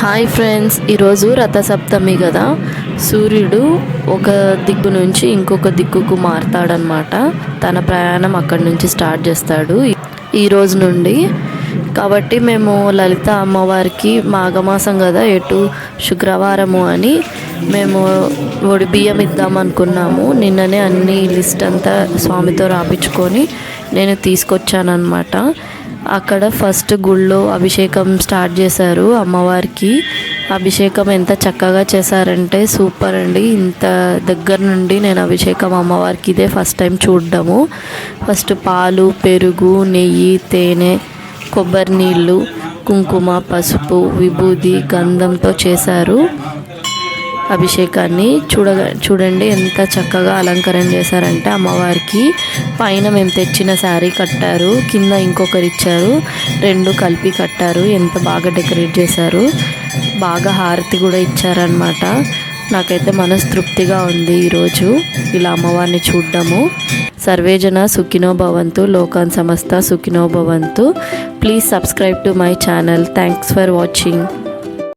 Hi friends ఈరోజు రథసప్తమి కదా. సూర్యుడు ఒక దిక్కు నుంచి ఇంకొక దిక్కుకు మారుతాడనమాట తన ప్రయాణం అక్కడి నుంచి స్టార్ట్ చేస్తాడు. ఈ రోజు నుండి కాబట్టి మేము లలిత అమ్మవారికి మాఘమాసం కదా ఎటు శుక్రవారము అని మేము ఒడి బియ్యం ఇద్దాం అనుకున్నాము. నిన్ననే అన్ని లిస్ట్ అంతా స్వామితో రాపించుకొని నేను తీసుకొచ్చానమాట అక్కడ ఫస్ట్ గుళ్ళో అభిషేకం స్టార్ట్ చేశారు అమ్మవారికి. అభిషేకం ఎంత చక్కగా చేశారంటే సూపర్ అండి. ఇంత దగ్గర నుండి నేను అభిషేకం అమ్మవారికి ఇదే ఫస్ట్ టైం చూడడము. ఫస్ట్ పాలు పెరుగు నెయ్యి తేనె కొబ్బరి నీళ్ళు కుంకుమ పసుపు విభూది గంధంతో చేశారు. అభిషేకాన్ని చూడగా చూడండి ఎంత చక్కగా అలంకరణ చేశారంటే అమ్మవారికి పైన మేము తెచ్చిన శారీ కట్టారు కింద ఇంకొకరు ఇచ్చారు రెండు కలిపి కట్టారు ఎంత బాగా డెకరేట్ చేశారు బాగా హారతి కూడా ఇచ్చారనమాట నాకైతే మనస్తృప్తిగా ఉంది ఈరోజు ఇలా అమ్మవారిని చూడ్డము. సర్వేజన సుఖినో భవంతు లోకాన్ సమస్త సుఖినో భవంతు. Please subscribe to my channel. Thanks for watching.